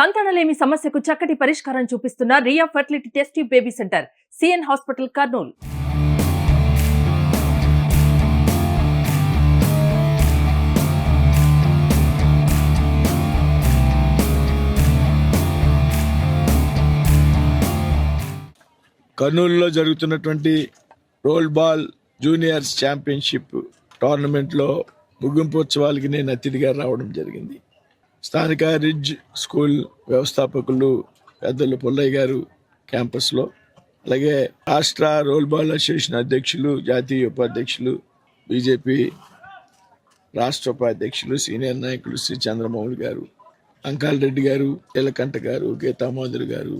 సంతానలేమి సమస్యకు చక్కటి పరిష్కారం చూపిస్తున్న Riya fertility test baby centre CN hospital Kurnool. కర్నూలులో జరుగుతున్నటువంటి రోల్ బాల్ జూనియర్స్ ఛాంపియన్షిప్ టోర్నమెంట్లో ముగింపు ఉత్సవాలకి నేను అతిథిగా రావడం జరిగింది. స్థానిక రిడ్జ్ స్కూల్ వ్యవస్థాపకులు పెద్దలు పుల్లయ్య గారు క్యాంపస్లో అలాగే రాష్ట్ర రోల్ బాల్ అసోసియేషన్ అధ్యక్షులు జాతీయ ఉపాధ్యక్షులు బీజేపీ రాష్ట్ర ఉపాధ్యక్షులు సీనియర్ నాయకులు శ్రీ చంద్రమౌళి గారు అంకాల్ రెడ్డి గారు ఎలకంట గారు గీతామోదర్ గారు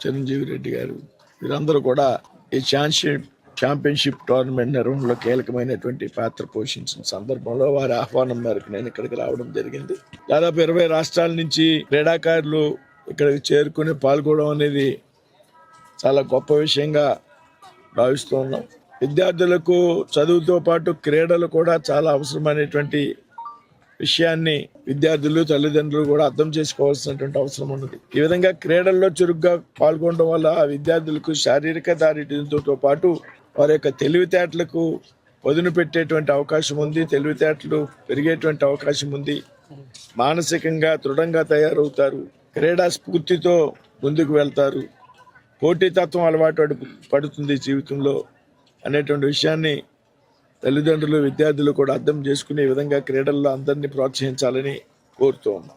చిరంజీవి రెడ్డి గారు వీరందరూ కూడా ఈ ఛాన్షిప్ ఛాంపియన్షిప్ టోర్నమెంట్ నిర్వహణలో కీలకమైనటువంటి పాత్ర పోషించిన సందర్భంలో వారి ఆహ్వానం మేరకు నేను ఇక్కడికి రావడం జరిగింది. దాదాపు ఇరవై రాష్ట్రాల నుంచి క్రీడాకారులు ఇక్కడికి చేరుకుని పాల్గొనడం అనేది చాలా గొప్ప విషయంగా భావిస్తూ ఉన్నాం. విద్యార్థులకు చదువుతో పాటు క్రీడలు కూడా చాలా అవసరమైనటువంటి విషయాన్ని విద్యార్థులు తల్లిదండ్రులు కూడా అర్థం చేసుకోవాల్సినటువంటి అవసరం ఉన్నది. ఈ విధంగా క్రీడల్లో చురుగ్గా పాల్గొనడం వల్ల విద్యార్థులకు శారీరక దారిద్ర్యంతో పాటు వారి యొక్క తెలివితేటలకు వదిన పెట్టేటువంటి అవకాశం ఉంది తెలివితేటలు పెరిగేటువంటి అవకాశం ఉంది. మానసికంగా దృఢంగా తయారవుతారు. క్రీడా స్ఫూర్తితో ముందుకు వెళ్తారు. పోటీతత్వం అలవాటు పడు- పడుతుంది జీవితంలో అనేటువంటి విషయాన్ని తల్లిదండ్రులు విద్యార్థులు కూడా అర్థం చేసుకునే విధంగా క్రీడల్లో అందరినీ ప్రోత్సహించాలని కోరుతూ ఉన్నాం.